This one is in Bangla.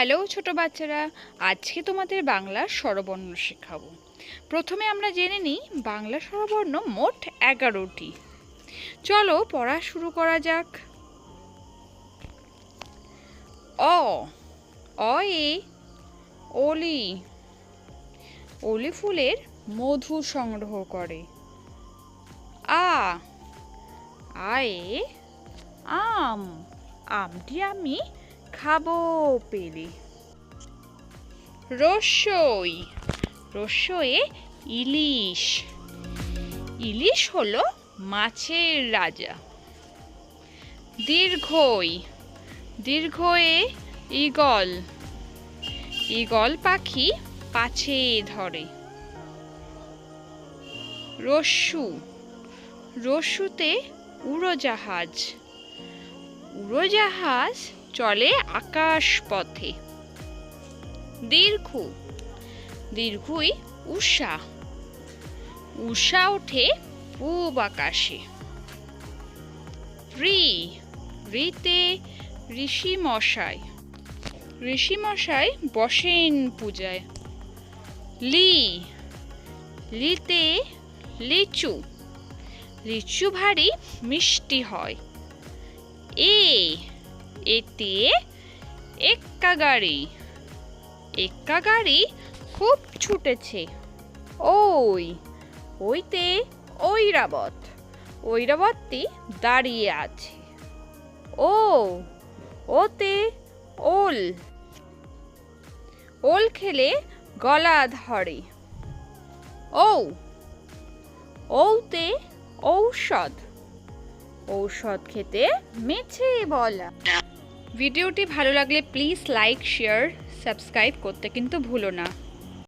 হ্যালো, ছোট বাচ্চারা, আজকে তোমাদের বাংলা স্বরবর্ণ শেখাবো। প্রথমে আমরা জেনে নিই বাংলা স্বরবর্ণ মোট এগারোটি। চলো পড়া শুরু করা যাক। অ অ এ অলি অলি ফুলের মধু সংগ্রহ করে। আ, আয়ে, আম। আমটি আমি খাব, পেলে। রসই। রসয়ে ইলিশ। ইলিশ হলো মাছের রাজা। দীর্ঘই। দীর্ঘয়ে ঈগল। ঈগল পাখি পাছে ধরে। রস্যু রস্যুতে উড়োজাহাজ। উড়োজাহাজ চলে আকাশ পথে দীর্ঘ। দীর্ঘই উষা। উষা ওঠে পূব আকাশে। রি। রিতে ঋষি মশাই ঋষি মশাই বসেন পূজায়। লি। লিতে লিচু। লিচু ভারী মিষ্টি হয়। এ। এতে এক্কা গাড়ি এক্কা গাড়ি খুব ছুটেছে। ওই, ওইতে ঐরাবত, ঐরাবতটি দাঁড়িয়ে আছে। ও, ওতে ওল ওল খেলে গলা ধরে। ও ঔতে ঔষধ ঔষধ খেতে মেছে বলা। ভিডিওটি ভালো লাগলে প্লিজ লাইক শেয়ার সাবস্ক্রাইব করতে কিন্তু ভুলো না।